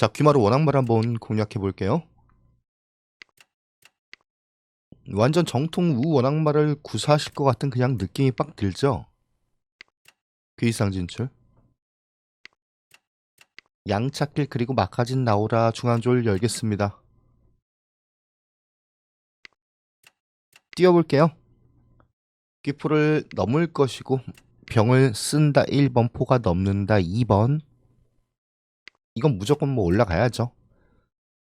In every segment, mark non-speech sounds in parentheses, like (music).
자, 귀마루 원악말 한번 공략해 볼게요. 완전 정통 우 원악말을 구사하실 것 같은 그냥 느낌이 빡 들죠? 귀이상 진출. 양찻길 그리고 마카진 나오라 중앙졸 열겠습니다. 띄워볼게요. 귀포를 넘을 것이고 병을 쓴다 1번 포가 넘는다 2번 이건 무조건 뭐 올라가야죠.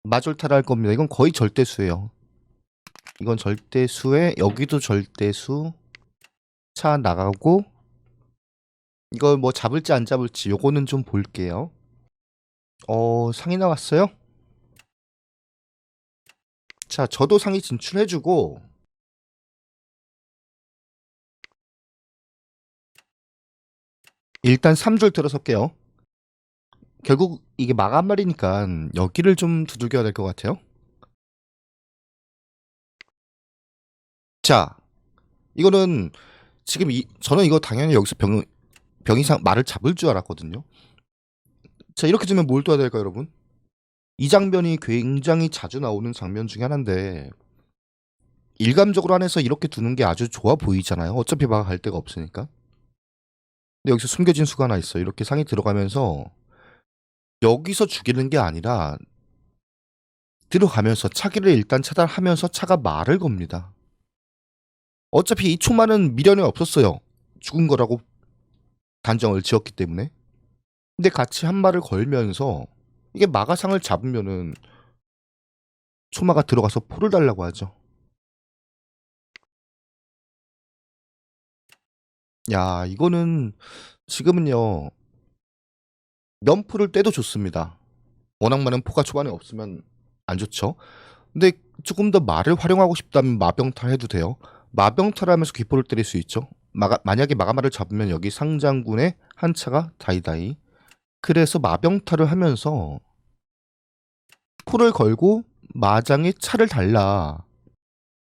마졸타를 할 겁니다. 이건 거의 절대수예요. 이건 절대수에 여기도 절대수 차 나가고 이걸 뭐 잡을지 안 잡을지 요거는 좀 볼게요. 어 상이 나왔어요? 자 저도 상이 진출해주고 일단 3줄 들어설게요. 결국 이게 마감말이니까 여기를 좀 두들겨야 될 것 같아요. 자, 이거는 지금 이 저는 이거 당연히 여기서 병 병이상 말을 잡을 줄 알았거든요. 자, 이렇게 되면 뭘 둬야 될까요, 여러분? 이 장면이 굉장히 자주 나오는 장면 중에 하나인데 일감적으로 안에서 이렇게 두는 게 아주 좋아 보이잖아요. 어차피 마가 갈 데가 없으니까. 근데 여기서 숨겨진 수가 하나 있어요. 이렇게 상이 들어가면서 여기서 죽이는 게 아니라 들어가면서 차기를 일단 차단하면서 차가 말을 겁니다. 어차피 이 초만은 미련이 없었어요. 죽은 거라고 단정을 지었기 때문에. 근데 같이 한 말을 걸면서 이게 마가상을 잡으면은 초마가 들어가서 포를 달라고 하죠. 야, 이거는 지금은요. 면포를 떼도 좋습니다. 워낙 많은 포가 초반에 없으면 안 좋죠. 근데 조금 더 말을 활용하고 싶다면 마병탈 해도 돼요. 마병탈 하면서 기포를 때릴 수 있죠. 마가, 만약에 마가마를 잡으면 여기 상장군의 한 차가 다이다이. 그래서 마병탈을 하면서 포를 걸고 마장에 차를 달라.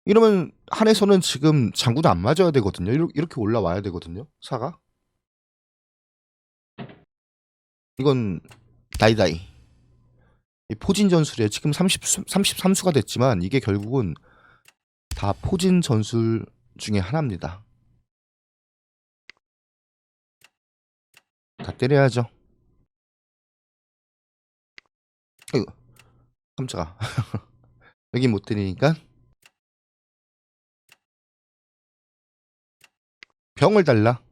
이러면 한에서는 지금 장군 안 맞아야 되거든요. 이렇게 올라와야 되거든요. 사가. 이건 다이다이. 이 포진 전술이에요. 지금 30, 33수가 됐지만 이게 결국은 다 포진 전술 중에 하나입니다. 다 때려야죠. 아이고, 깜짝아. (laughs) 여기 못 때리니까 병을 달라.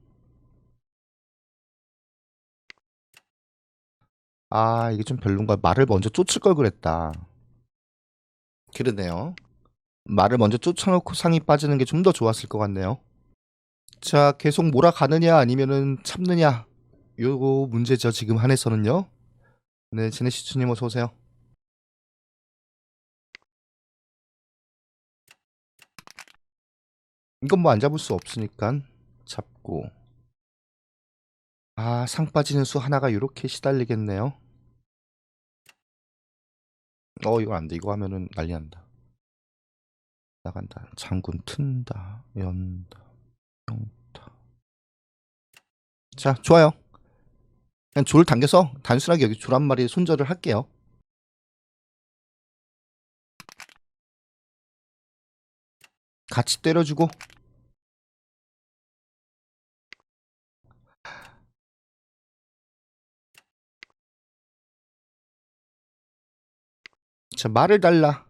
아, 이게 좀 별론가. 말을 먼저 쫓을 걸 그랬다. 그러네요. 말을 먼저 쫓아놓고 상이 빠지는 게 좀 더 좋았을 것 같네요. 자, 계속 몰아가느냐 아니면은 참느냐. 요거 문제죠. 지금 한에서는요. 네, 제네시추님 어서 오세요. 이건 뭐 안 잡을 수 없으니까 잡고 아, 상 빠지는 수 하나가 이렇게 시달리겠네요. 어, 이거 안 돼. 이거 하면은 난리 난다. 나간다. 장군 튼다. 연다. 영타. 자, 좋아요. 그냥 줄을 당겨서 단순하게 여기 줄한 마리 손절을 할게요. 같이 때려주고 자, 말을 달라.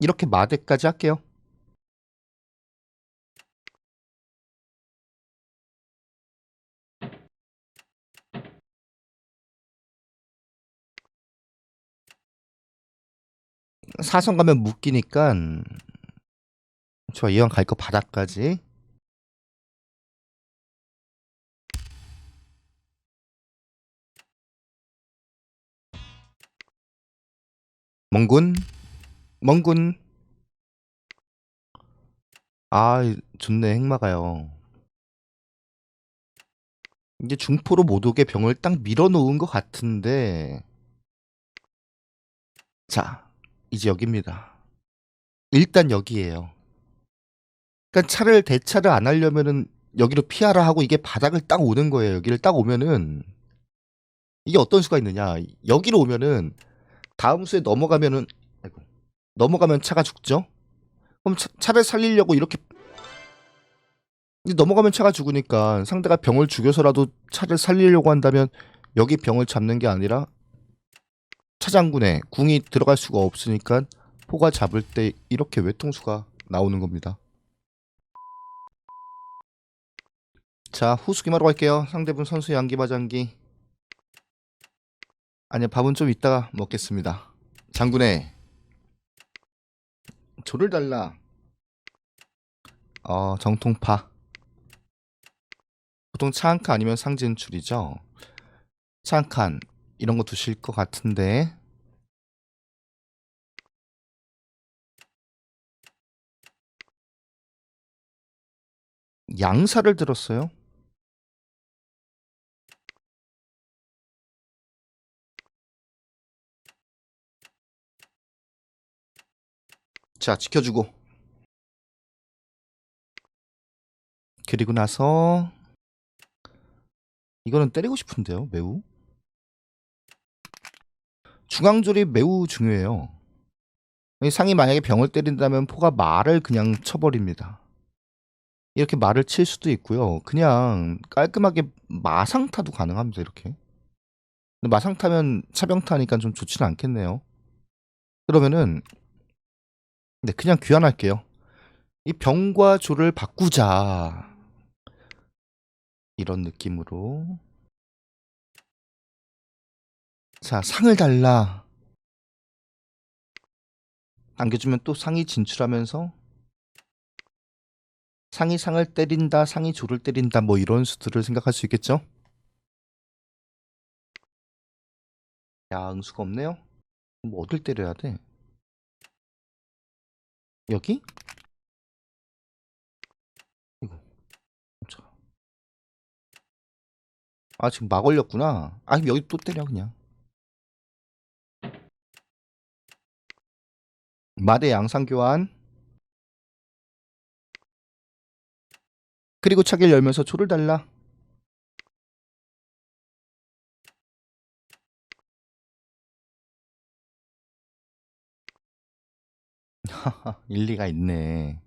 이렇게 마대까지 할게요. 사선 가면 묶이니까 좋아 이왕 갈 거 바닥까지 멍군? 멍군? 아 좋네 행마가요 이제 중포로 못 오게 병을 딱 밀어놓은 것 같은데. 자 이제 여기입니다. 일단 여기에요. 그러니까 차를 대차를 안 하려면은 여기로 피하라 하고 이게 바닥을 딱 오는 거예요. 여기를 딱 오면은. 이게 어떤 수가 있느냐? 여기로 오면은 다음 수에 넘어가면은 아이고, 넘어가면 차가 죽죠. 그럼 차, 차를 살리려고 이렇게 넘어가면 차가 죽으니까 상대가 병을 죽여서라도 차를 살리려고 한다면 여기 병을 잡는 게 아니라 차장군에 궁이 들어갈 수가 없으니까 포가 잡을 때 이렇게 외통수가 나오는 겁니다. 자 후수기마로 갈게요. 상대분 선수 양기마장기. 아니요 밥은 좀 이따가 먹겠습니다. 장군에 조를 달라. 어 정통파. 보통 차 한 칸 아니면 상진출이죠. 차 한 칸 이런 거 두실 것 같은데 양사를 들었어요. 자, 지켜주고. 그리고 나서 이거는 때리고 싶은데요, 매우. 중앙졸이 매우 중요해요. 이 상이 만약에 병을 때린다면 포가 말을 그냥 쳐버립니다. 이렇게 말을 칠 수도 있고요. 그냥 깔끔하게 마상타도 가능합니다. 이렇게. 마상타면 차병타니까 좀 좋지는 않겠네요. 그러면은 네 그냥 귀환할게요. 이 병과 조를 바꾸자. 이런 느낌으로. 자 상을 달라. 안겨주면 또 상이 진출하면서 상이 상을 때린다, 상이 조를 때린다, 뭐 이런 수들을 생각할 수 있겠죠? 야, 응수가 없네요? 뭐 어딜 때려야 돼? 여기? 이거. 자. 아, 지금 막 올렸구나. 아, 여기 또 때려, 그냥. 마대 양상 교환. 그리고 차기를 열면서 조를 달라. (laughs) 일리가 있네.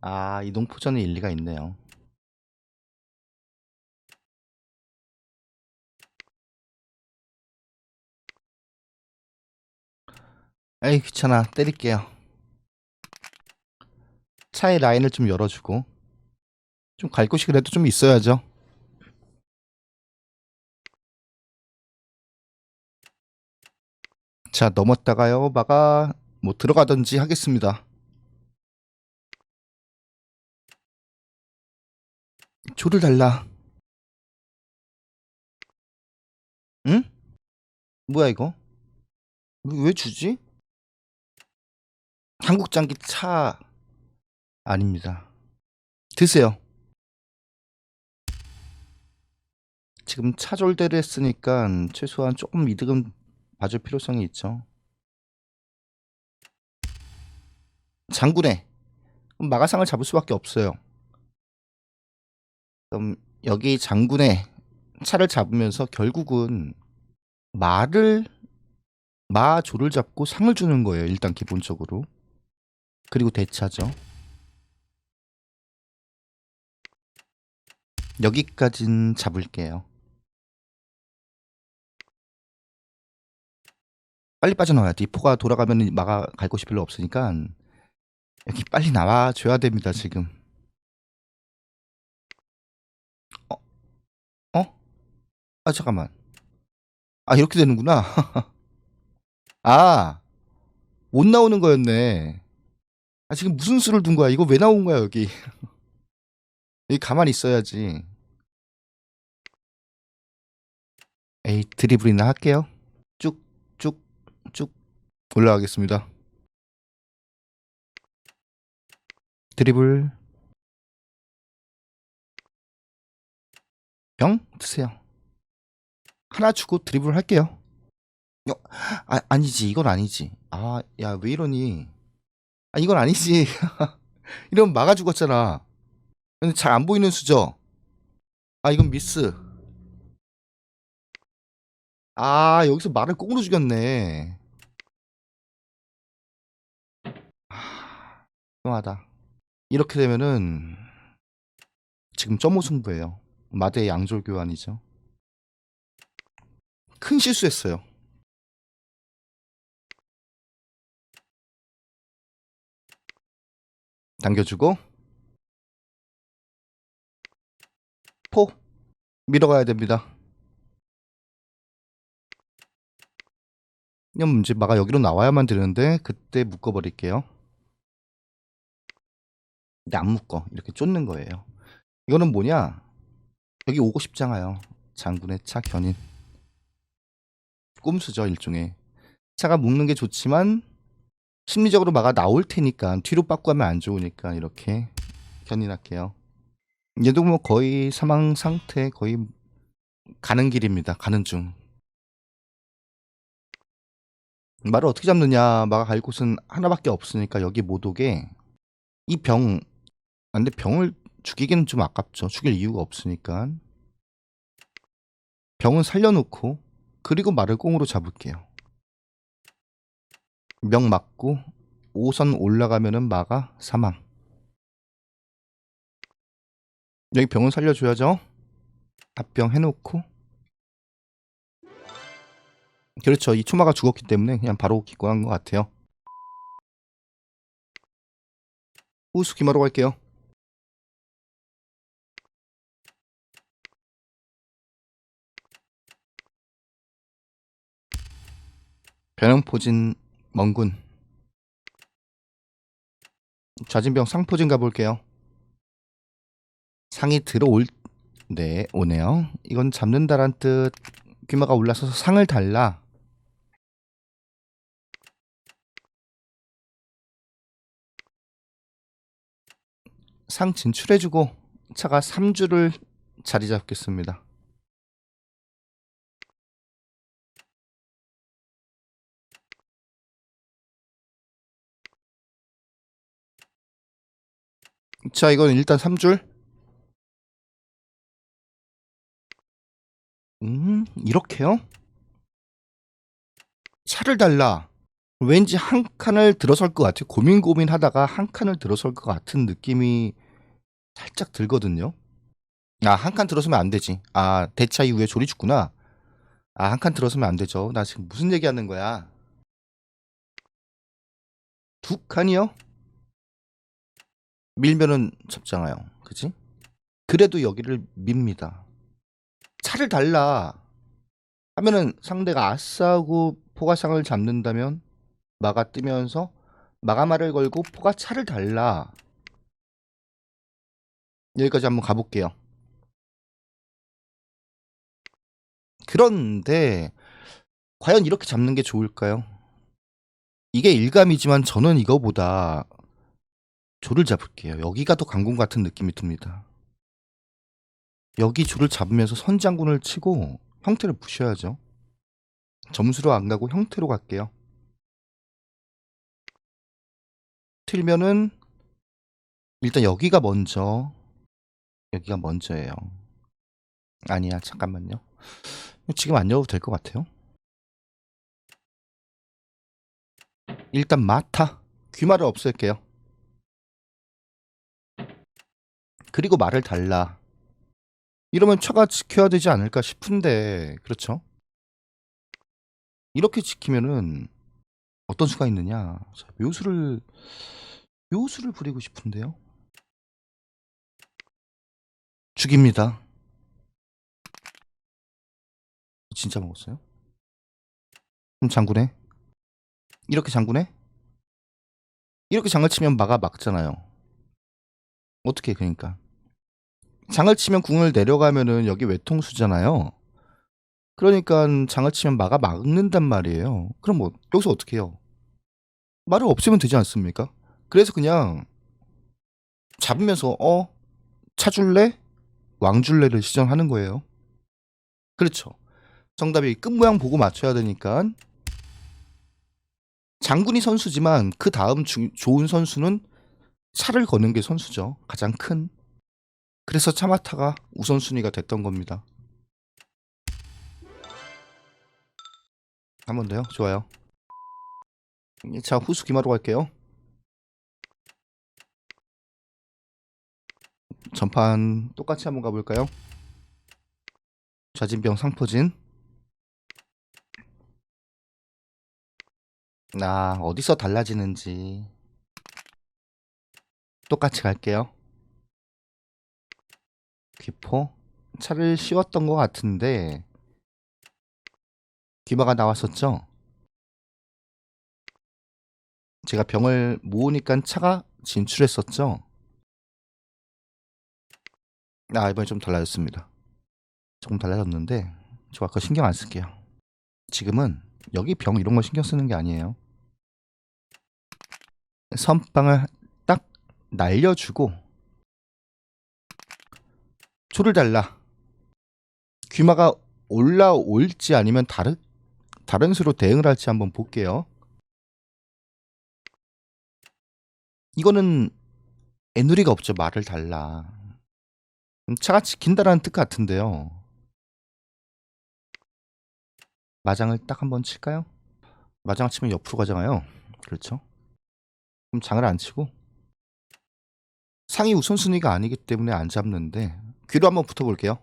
아, 이동포전에 일리가 있네요. 에이, 귀찮아. 때릴게요. 차의 라인을 좀 열어주고. 좀 갈 곳이 그래도 좀 있어야죠. 자, 넘었다가요. 막아 뭐 들어가든지 하겠습니다. 조를 달라. 응? 뭐야 이거? 왜 주지? 한국 장기 차 아닙니다. 드세요. 지금 차졸대를 했으니까 최소한 조금 이득은 봐줄 필요성이 있죠. 그럼 마가상을 잡을 수밖에 없어요. 그럼 여기 장군에 차를 잡으면서 결국은 마를 마조를 잡고 상을 주는 거예요. 일단 기본적으로. 그리고 대차죠. 여기까진 잡을게요. 빨리 빠져나와야 돼. 이 포가 돌아가면 마가 갈 곳이 별로 없으니까 여기 빨리 나와 줘야 됩니다. 지금. 어? 어? 아 잠깐만. 아 이렇게 되는구나. (laughs) 아, 못 나오는 거였네. 아 지금 무슨 수를 둔 거야? 이거 왜 나온 거야 여기? (laughs) 여기 가만히 있어야지. 에이 드리블이나 할게요. 쭉 쭉 쭉 올라가겠습니다. 드리블 병 드세요. 하나 주고 드리블 할게요. 어, 아, 아니지 이건 아니지. 아, 야 왜 이러니? 아 이건 아니지. 이러면 막아 죽었잖아. 근데 잘 안 보이는 수죠? 아 이건 미스. 아 여기서 말을 꽁으로 죽였네. 하, 끔하다. 이렇게 되면은 지금 점호 승부예요. 마대의 양졸 교환이죠. 큰 실수했어요. 당겨주고 포 밀어가야 됩니다. 그럼 이제 마가 여기로 나와야만 되는데 그때 묶어버릴게요. 근데 안 묶어. 이렇게 쫓는 거예요. 이거는 뭐냐? 여기 오고 싶잖아요. 장군의 차 견인. 꼼수죠 일종의. 차가 묶는 게 좋지만 심리적으로 마가 나올 테니까 뒤로 빠꾸 하면 안 좋으니까 이렇게 견인할게요. 얘도 뭐 거의 사망 상태 거의 가는 길입니다. 가는 중. 말을 어떻게 잡느냐 마가 갈 곳은 하나밖에 없으니까 여기 못 오게 이병 아, 근데 병을 죽이기는 좀 아깝죠 죽일 이유가 없으니까 병은 살려놓고 그리고 말을 꽁으로 잡을게요 명 맞고 5선 올라가면은 마가 사망 여기 병은 살려줘야죠 합병 해놓고 그렇죠. 이 초마가 죽었기 때문에 그냥 바로 기권한 것 같아요. 우수 기마로 갈게요. 변형포진 멍군 좌진병 상포진 가볼게요. 상이 들어올 네 오네요. 이건 잡는다란 뜻 귀마가 올라서서 상을 달라 상 진출해주고 차가 3주를 자리 잡겠습니다. 자, 이건 일단 3줄. 음, 이렇게요? 차를 달라. 왠지 한 칸을 들어설 것 같아요. 고민 고민하다가 한 칸을 들어설 것 같은 느낌이 살짝 들거든요. 아, 한 칸 들어서면 안 되지. 아, 대차 이후에 조리 죽구나. 아, 한 칸 들어서면 안 되죠. 나 지금 무슨 얘기 하는 거야? 두 칸이요? 밀면은 잡잖아요. 그지? 그래도 여기를 밉니다. 차를 달라. 하면은 상대가 아싸하고 포가상을 잡는다면 마가 뜨면서 마가마를 걸고 포가 차를 달라. 여기까지 한번 가볼게요. 그런데 과연 이렇게 잡는 게 좋을까요? 이게 일감이지만 저는 이거보다 조를 잡을게요. 여기가 더 강공 같은 느낌이 듭니다. 여기 조를 잡으면서 선장군을 치고 형태를 부셔야죠. 점수로 안 가고 형태로 갈게요. 틀면은 일단 여기가 먼저 여기가 먼저예요. 아니야 잠깐만요. 지금 안 열어도 될 것 같아요. 일단 마타 귀마를 없앨게요. 그리고 말을 달라. 이러면 차가 지켜야 되지 않을까 싶은데 그렇죠? 이렇게 지키면은 어떤 수가 있느냐? 자, 묘수를 묘수를 부리고 싶은데요. 죽입니다. 진짜 먹었어요? 그럼 장군해? 이렇게 장군해? 이렇게 장을 치면 마가 막잖아요. 어떻게 그러니까 장을 치면 궁을 내려가면은 여기 외통수잖아요. 그러니까 장을 치면 마가 막는단 말이에요. 그럼 뭐 여기서 어떻게 해요? 말을 없애면 되지 않습니까? 그래서 그냥 잡으면서 어 차줄래? 왕줄래를 시전하는 거예요. 그렇죠. 정답이 끝 모양 보고 맞춰야 되니까 장군이 선수지만 그 다음 주- 좋은 선수는 차를 거는 게 선수죠. 가장 큰 그래서 차마타가 우선순위가 됐던 겁니다. 한 번 더요? 좋아요. 자, 후수 기마로 갈게요. 전판 똑같이 한번 가볼까요? 좌진병 상포진. 아, 어디서 달라지는지. 똑같이 갈게요. 귀포. 차를 씌웠던 것 같은데, 귀마가 나왔었죠? 제가 병을 모으니까 차가 진출했었죠? 아, 이번에 좀 달라졌습니다. 조금 달라졌는데, 저 아까 신경 안 쓸게요. 지금은 여기 병 이런 거 신경 쓰는 게 아니에요. 선빵을 딱 날려주고, 초를 달라. 귀마가 올라올지 아니면 다른, 다른 수로 대응을 할지 한번 볼게요. 이거는 애누리가 없죠. 말을 달라. 음, 차가 지킨다라는 뜻 같은데요. 마장을 딱 한번 칠까요? 마장을 치면 옆으로 가잖아요. 그렇죠? 그럼 장을 안 치고 상위 우선순위가 아니기 때문에 안 잡는데 귀로 한번 붙어볼게요.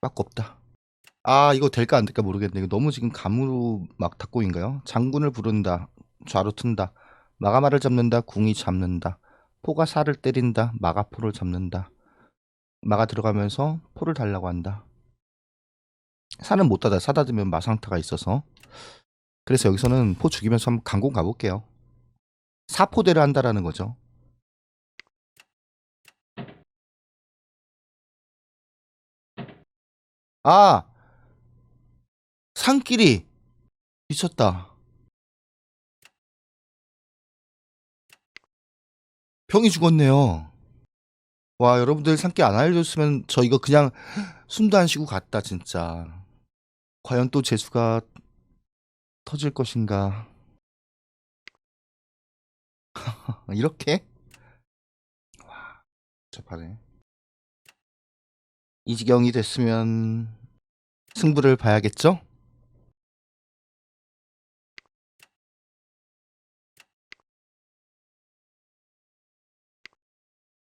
빠꾸 없다. 아 이거 될까 안 될까 모르겠네. 이거 너무 지금 감으로 막 닫고인가요? 장군을 부른다. 좌로 튼다. 마가마를 잡는다. 궁이 잡는다. 포가 살을 때린다. 마가포를 잡는다. 마가 들어가면서 포를 달라고 한다. 산은 못 닫아. 사닫으면 마상타가 있어서. 그래서 여기서는 포 죽이면서 한번 강공 가볼게요. 사포대를 한다라는 거죠. 아! 산길이 미쳤다. 병이 죽었네요. 와, 여러분들 산길 안 알려줬으면 저 이거 그냥 숨도 안 쉬고 갔다, 진짜. 과연 또 재수가 터질 것인가. (laughs) 이렇게? 와, 복잡하네. 이 지경이 됐으면 승부를 봐야겠죠?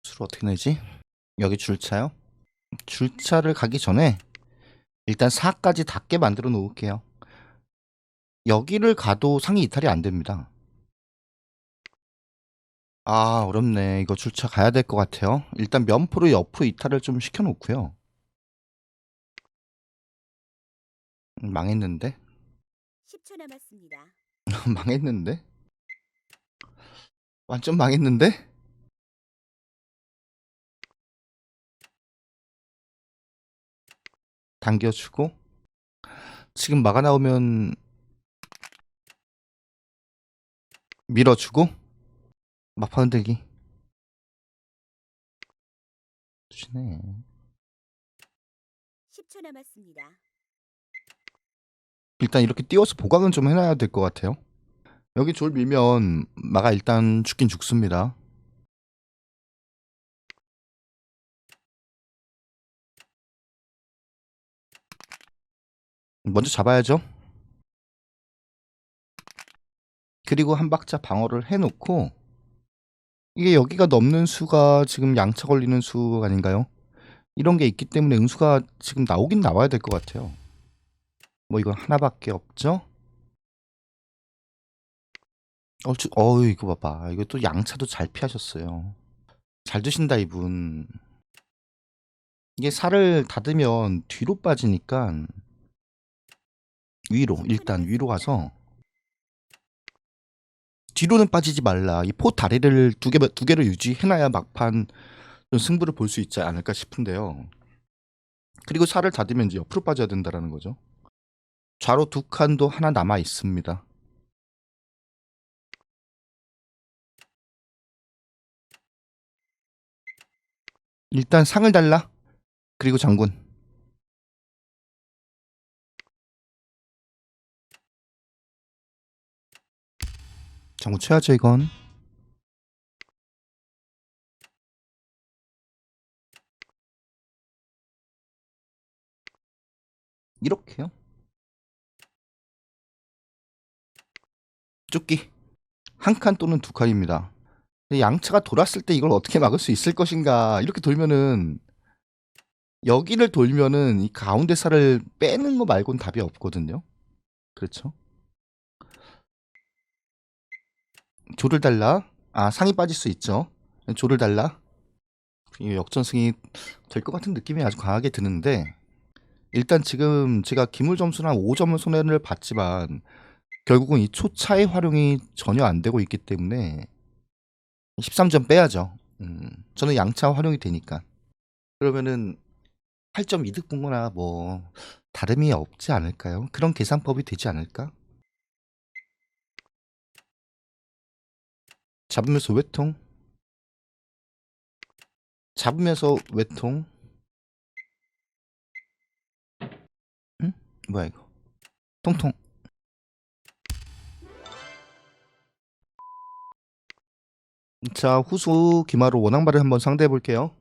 수를 어떻게 내지? 여기 줄차요? 줄차를 가기 전에 일단 4까지 닿게 만들어 놓을게요. 여기를 가도 상위 이탈이 안 됩니다. 아, 어렵네. 이거 줄차 가야 될 것 같아요. 일단 면포로 옆으로 이탈을 좀 시켜 놓고요. 망했는데? 10초 남았습니다. (laughs) 망했는데? 완전 망했는데? 당겨주고 지금 막아 나오면 밀어주고 막파 흔들기 주시네 10초 남았습니다. 일단 이렇게 띄워서 보강은 좀 해놔야 될 것 같아요 여기 졸 밀면 마가 일단 죽긴 죽습니다 먼저 잡아야죠 그리고 한 박자 방어를 해놓고 이게 여기가 넘는 수가 지금 양차 걸리는 수 아닌가요? 이런 게 있기 때문에 응수가 지금 나오긴 나와야 될 것 같아요. 뭐 이건 하나밖에 없죠? 어, 주, 어우 이거 봐봐. 이거 또 양차도 잘 피하셨어요. 잘 드신다 이분. 이게 살을 닫으면 뒤로 빠지니까 위로 일단 위로 가서 뒤로는 빠지지 말라. 이 포 다리를 두 개, 두 개를 유지해놔야 막판 좀 승부를 볼 수 있지 않을까 싶은데요. 그리고 살을 닫으면 이제 옆으로 빠져야 된다라는 거죠. 좌로 두 칸도 하나 남아 있습니다. 일단 상을 달라. 그리고 장군. 장군 쳐야죠 이건. 이렇게요. 쫓기 한 칸 또는 두 칸입니다. 양차가 돌았을 때 이걸 어떻게 막을 수 있을 것인가 이렇게 돌면은 여기를 돌면은 이 가운데 살을 빼는 거 말고는 답이 없거든요. 그렇죠? 조를 달라. 아 상이 빠질 수 있죠. 조를 달라. 이 역전승이 될 것 같은 느낌이 아주 강하게 드는데 일단 지금 제가 기물 점수는 한 5점을 손해를 봤지만 결국은 이 초차의 활용이 전혀 안 되고 있기 때문에 13점 빼야죠. 음, 저는 양차 활용이 되니까. 그러면은 8점 이득 본 거나 뭐 다름이 없지 않을까요? 그런 계산법이 되지 않을까? 잡으면서 외통 잡으면서 외통 응? 뭐야 이거 통통 자 후수 기마로 원앙발을 한번 상대해 볼게요.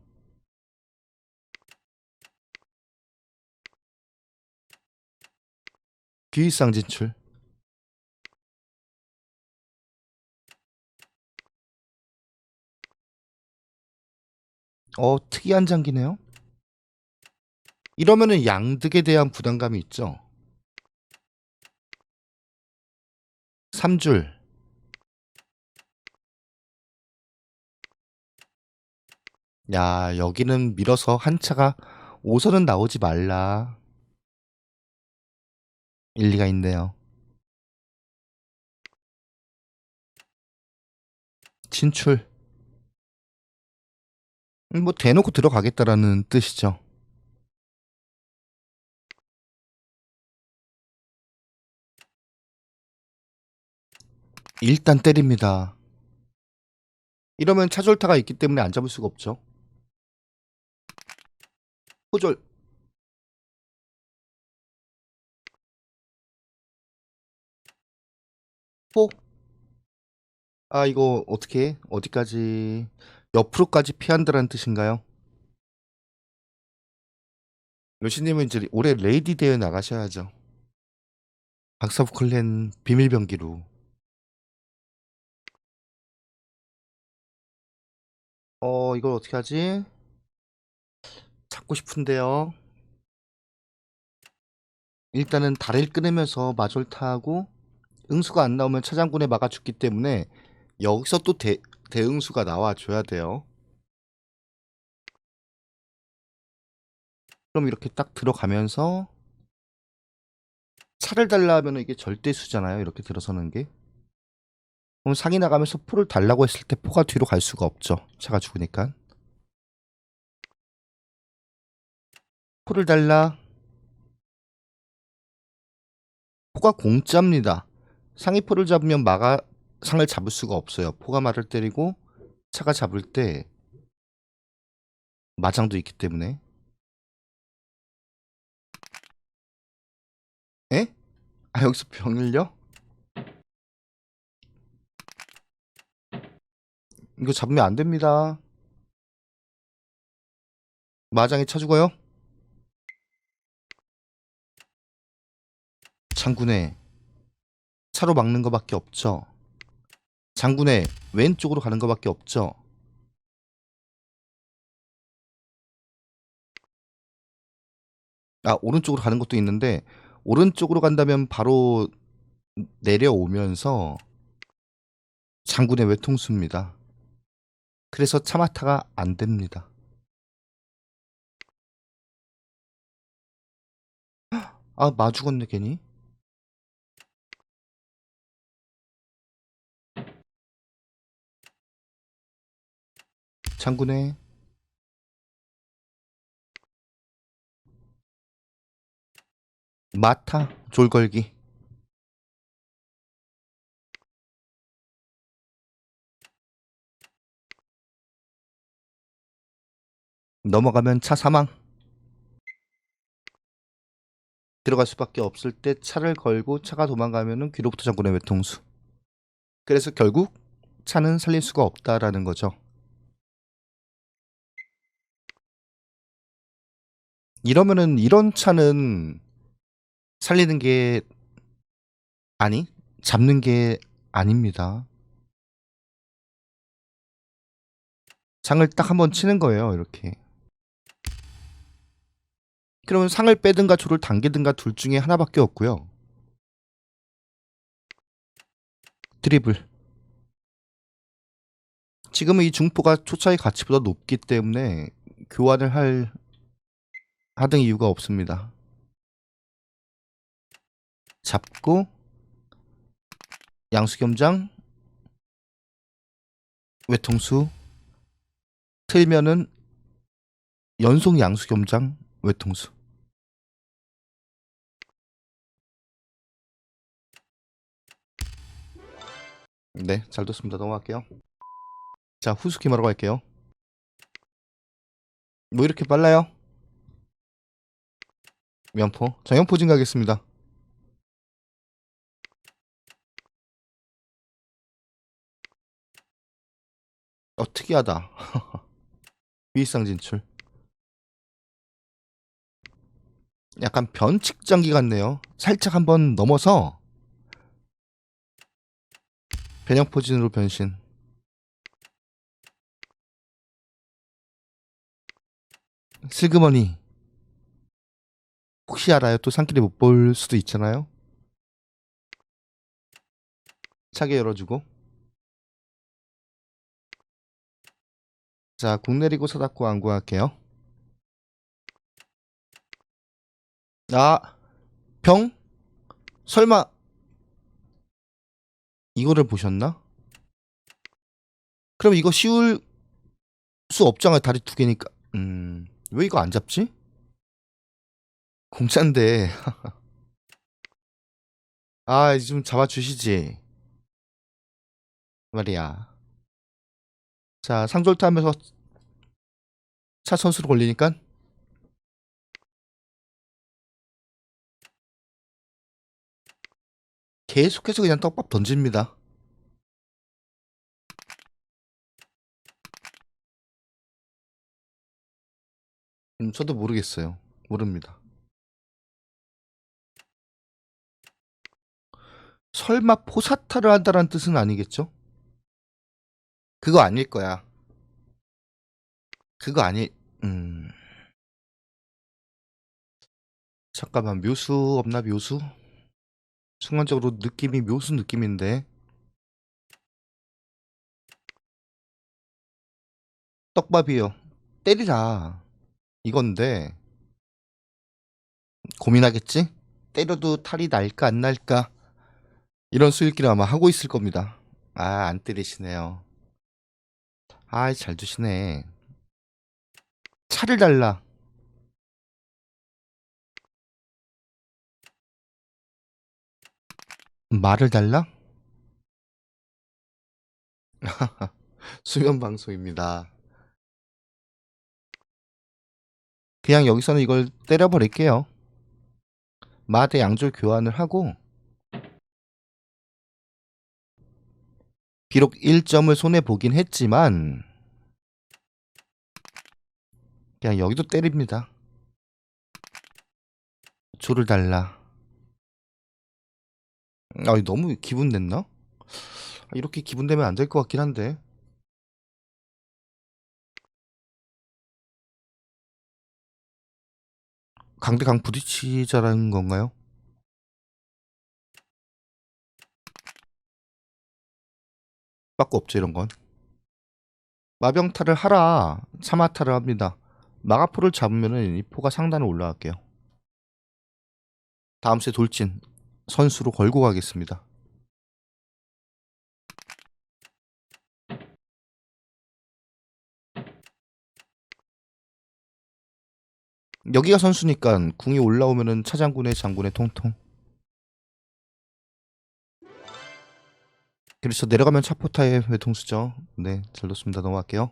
귀일상 진출. 어 특이한 장기네요. 이러면은 양득에 대한 부담감이 있죠. 3줄 야 여기는 밀어서 한 차가 5선은 나오지 말라. 일리가 있네요. 진출. 음, 뭐 대놓고 들어가겠다라는 뜻이죠. 일단 때립니다. 이러면 차졸타가 있기 때문에 안 잡을 수가 없죠 호졸 호. 아 이거 어떻게 어디까지 옆으로까지 피한다라는 뜻인가요? 요시님은 이제 올해 레이디 대회 나가셔야죠. 박사부 클랜 비밀병기로. 어 이걸 어떻게 하지? 잡고 싶은데요. 일단은 다리를 끊으면서 마졸타하고 응수가 안 나오면 차장군에 막아 죽기 때문에 여기서 또 대, 대응수가 나와줘야 돼요. 그럼 이렇게 딱 들어가면서 차를 달라 하면 이게 절대수잖아요. 이렇게 들어서는 게. 그럼 상이 나가면서 포를 달라고 했을 때 포가 뒤로 갈 수가 없죠. 차가 죽으니까. 포를 달라. 포가 공짜입니다. 상이 포를 잡으면 마가 상을 잡을 수가 없어요. 포가 말을 때리고 차가 잡을 때 마장도 있기 때문에. 에? 아 여기서 병을요? 이거 잡으면 안 됩니다. 마장이 차 죽어요? 장군의 차로 막는 거밖에 없죠. 장군의 왼쪽으로 가는 거밖에 없죠. 아 오른쪽으로 가는 것도 있는데 오른쪽으로 간다면 바로 내려오면서 장군의 외통수입니다. 그래서 차마타가 안 됩니다. 아, 마 죽었네, 괜히. 장군의 마타 졸걸기. 넘어가면 차 사망. 들어갈 수밖에 없을 때 차를 걸고 차가 도망가면은 귀로부터 장군의 외통수. 그래서 결국 차는 살릴 수가 없다라는 거죠 이러면은 이런 차는 살리는 게 아니 잡는 게 아닙니다. 상을 딱 한 번 치는 거예요. 이렇게. 그러면 상을 빼든가 조를 당기든가 둘 중에 하나밖에 없고요. 드리블. 지금은 이 중포가 초차의 가치보다 높기 때문에 교환을 할 하등 이유가 없습니다. 잡고 양수겸장 외통수 틀면은 연속 양수겸장 외통수 네, 잘 됐습니다. 넘어갈게요. 자, 후스키마로 갈게요. 뭐 이렇게 빨라요? 면포. 자, 연포 진가겠습니다. 어, 특이하다. (laughs) 위상 진출. 약간 변칙장기 같네요. 살짝 한번 넘어서 변형 포진으로 변신. 슬그머니. 혹시 알아요? 또 산길에 못 볼 수도 있잖아요. 차게 열어주고. 자, 국 내리고 서닫고 안 구할게요. 아, 병? 설마 이거를 보셨나? 그럼 이거 씌울 수 없잖아요. 다리 두 개니까. 음, 왜 이거 안 잡지? 공짜인데. (laughs) 아, 좀 잡아주시지. 말이야. 자, 상졸타 하면서 차 선수로 걸리니까 계속해서 그냥 떡밥 던집니다. 음, 저도 모르겠어요. 모릅니다. 설마 포사타를 한다는 뜻은 아니겠죠? 그거 아닐 거야. 그거 아니, 음. 잠깐만, 묘수 없나, 묘수? 순간적으로 느낌이 묘수 느낌인데. 떡밥이요. 때리라. 이건데. 고민하겠지? 때려도 탈이 날까, 안 날까? 이런 수익기를 아마 하고 있을 겁니다. 아, 안 때리시네요. 아이, 잘 두시네. 차를 달라. 말을 달라? (laughs) 수면 방송입니다. 그냥 여기서는 이걸 때려버릴게요. 마대 양졸 교환을 하고 비록 1점을 손해 보긴 했지만 그냥 여기도 때립니다. 조를 달라. 아, 너무 기분 냈나? 이렇게 기분 내면 안 될 것 같긴 한데. 강대강 부딪히자라는 건가요? 빠꾸 없죠 이런 건. 마병타를 하라 참아타를 합니다. 마가포를 잡으면은 이 포가 상단에 올라갈게요. 다음 세 돌진 선수로 걸고 가겠습니다. 여기가 선수니까 궁이 올라오면은 차장군의 장군의 통통. 그렇죠. 내려가면 차포타의 외통수죠. 네, 잘 놓습니다. 넘어갈게요.